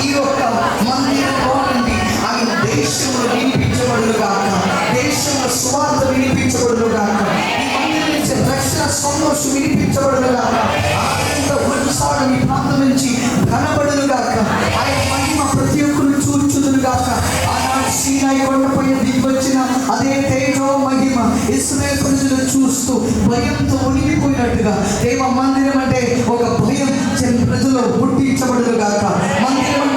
ఈ యొక్క మందిరంలో నుండి ఆయన దేశంలో వినిపించబడును కాక దేశంలో సువార్త వినిపించబడును ఈ మందిరం నుంచి సంతోషం వినిపించబడును కాక ఆనంద ఉత్సాహం ఈ కాక ఆయన ప్రతి ఒక్కరు చూచుదును కాక ఆనాడు సీనాయి కొండపై దిగివచ్చిన అదే మహిమ ఇస్రాయల్ ప్రజలు చూస్తూ భయంతో ఉనికిపోయినట్టుగా దేవ మందిరం అంటే ఒక భయం ప్రజలు పుట్టించబడును కాక మందిరం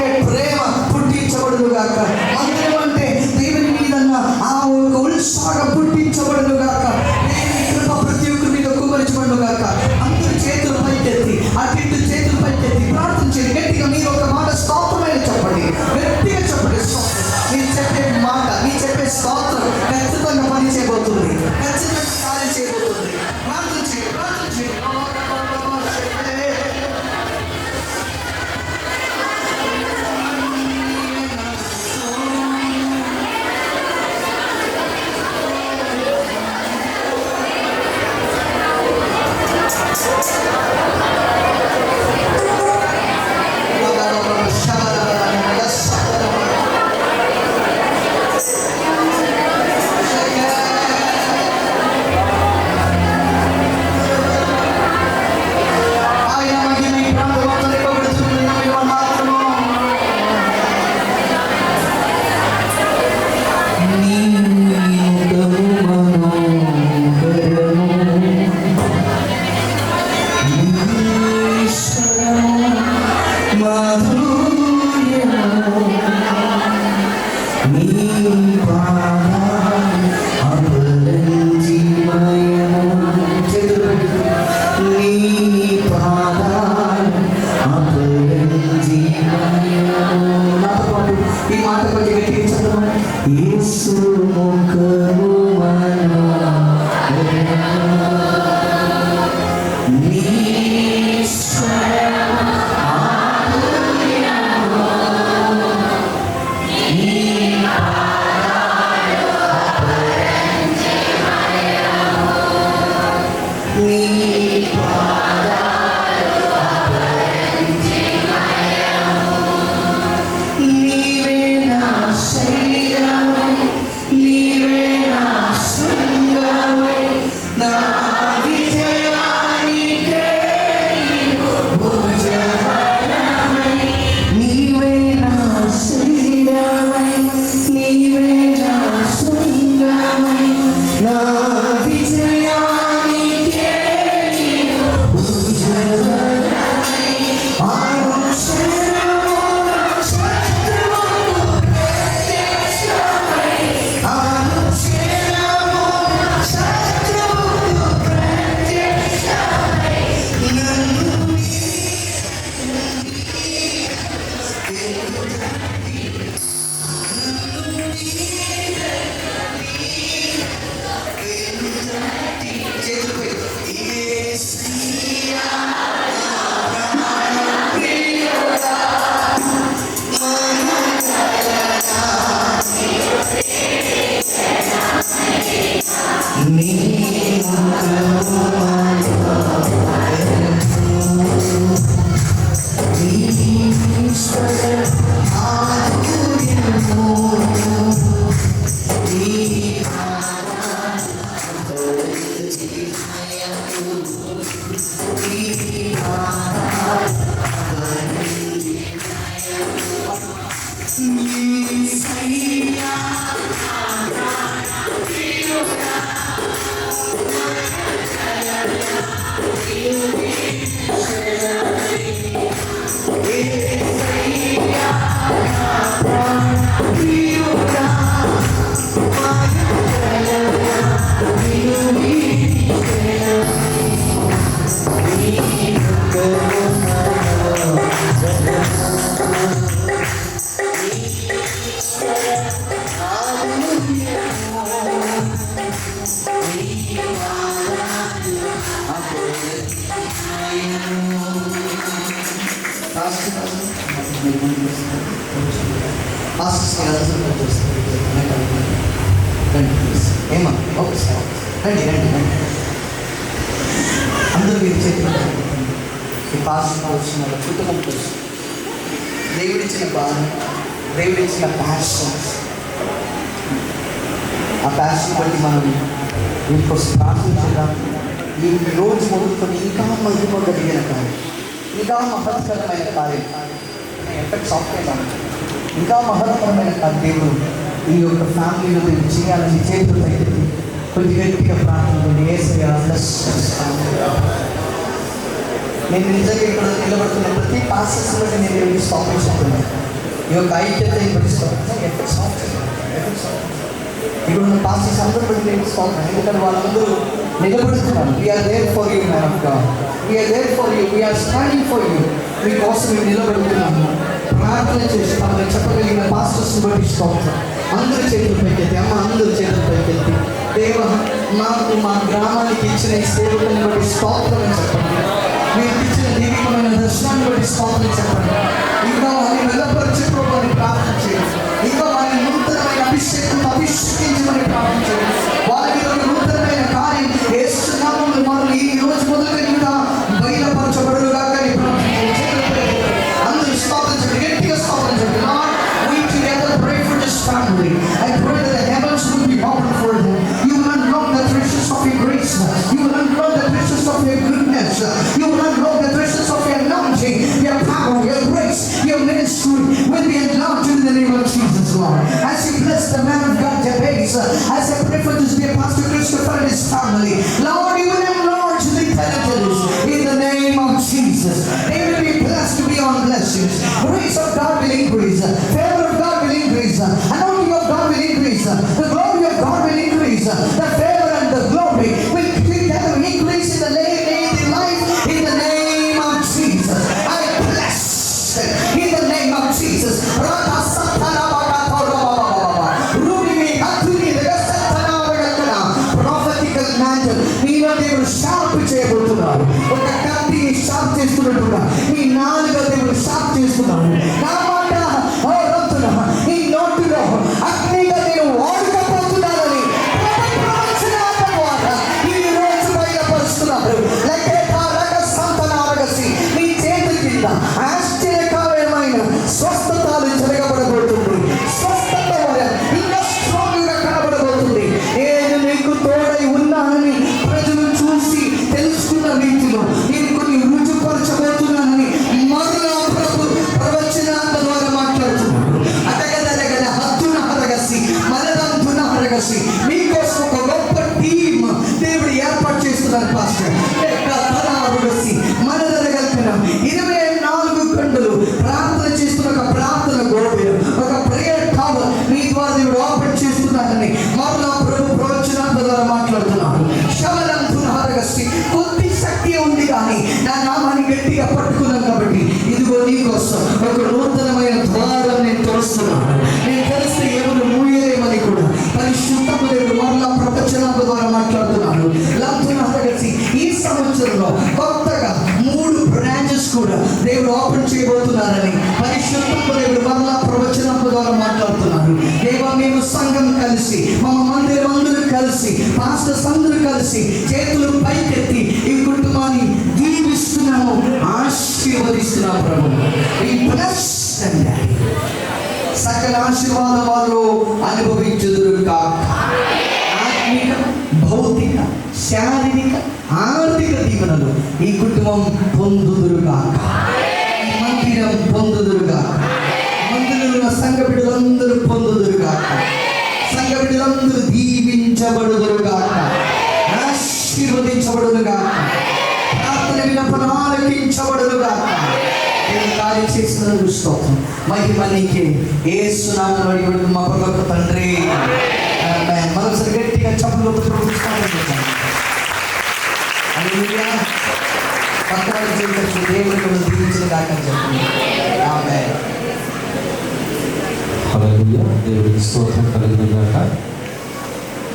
రండి ప్లీజ్ ఏమా ఒకసారి రండి రండి రండి అందరూ మీరు చేతులు ఈ పాస్టర్ వచ్చిన కుటుంబం కోసం దేవుడిచ్చిన బాధ దేవుడిచ్చిన ప్యాషన్ ఆ ప్యాషన్ బట్టి మనం వీటికోసం ప్రార్థించడానికి ఈ రోజు మొదలుకొని ఇంకా మహిమ కలిగిన కార్యం ఇంకా మహత్కరమైన కార్యం. ఎఫెక్ట్ సాఫ్ట్వేర్ ఇంకా మహత్తరమైన కార్యం దేవుడు ఈ యొక్క ఫ్యామిలీలో దేవుడు చేయాలని చేతులు పైకి కొద్ది గట్టిగా ప్రాంతంలో ఏసయ్య నేను నిజంగా ఇక్కడ నిలబడుతున్న ప్రతి పాసెస్లో నేను వెళ్ళి స్థాపించుకుంటున్నాను ఈ యొక్క ఐక్యత బట్టి ఇక్కడ ఉన్న పాసెస్ అందరూ బట్టి నేను స్థాపన ఎందుకంటే వాళ్ళందరూ నిలబడుతున్నారు we are there for you man of God we are there for you we are standing for you మీకోసం మేము నిలబడుతున్నాము. ప్రార్థన చేసి తమకు చెప్పగలిగిన పాస్టర్స్ బట్టి స్తోత్రం. అందరూ చేతులు పైకెత్తి అమ్మ అందరి చేతులు పైకెత్తి. దేవ మాకు మా గ్రామానికి ఇచ్చిన ఈ సేవకుని బట్టి స్తోత్రం చెప్పండి. మీరు ఇచ్చిన దీవికమైన దర్శనాన్ని బట్టి స్తోత్రం చెప్పండి. As you bless the man of God, Jabez, as I pray for this dear Pastor Christopher and his family, Lord, చేయబోతున్నారు ఒక కత్తిని షార్ప్ చేస్తున్నట్టుగా. మీ నాలుగో దేవుడు షార్ప్ చేస్తున్నాడు కొత్తగా మూడు బ్రాంచెస్ కూడా దేవుడు ఓపెన్ చేయబోతున్నారని పరిశుద్ధము దేవుడు మరలా ప్రవచనం ద్వారా మాట్లాడుతున్నారు. దేవ మేము సంఘం కలిసి మా మందిరం అందరూ కలిసి పాస్టర్స్ అందరూ కలిసి చేతులు పైకెత్తి ఈ కుటుంబాన్ని దీవిస్తున్నాము ఆశీర్వదిస్తున్నాం ప్రభు. ఈ బ్లెస్ సకల ఆశీర్వాదం వాళ్ళు అనుభవించుదురు కాక ఆత్మిక భౌతిక శారీరక ఆర్థిక దీవెనలు ఈ కుటుంబం పొందుదురుగా మందిరం పొందుదురుగా మందిరంలో సంఘ బిడ్డలందరూ పొందుదురుగా సంఘ బిడ్డలందరూ దీవించబడుదురుగా ఆశీర్వదించబడుదురుగాక ప్రార్థన విన్నప్పుడు ఆలకించబడుదురుగాక కార్యం చేసినందుకు స్తోత్రం. మహిమ నీకే. ఏసునామములో అడిగి మా పరలోక తండ్రి. ఆమేన్. మరొకసారి గట్టిగా చప్పులు పక్కన జీవితం దేవుడు మిమ్మల్ని దీవించిన దాకా చెప్పండి ఆమె హల్లెలూయా దేవుడికి స్తోత్రం కలిగిన గాక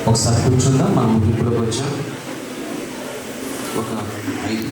ఒకసారి కూర్చుందాం మనం ముగింపులోకి వచ్చాం ఒక ఐదు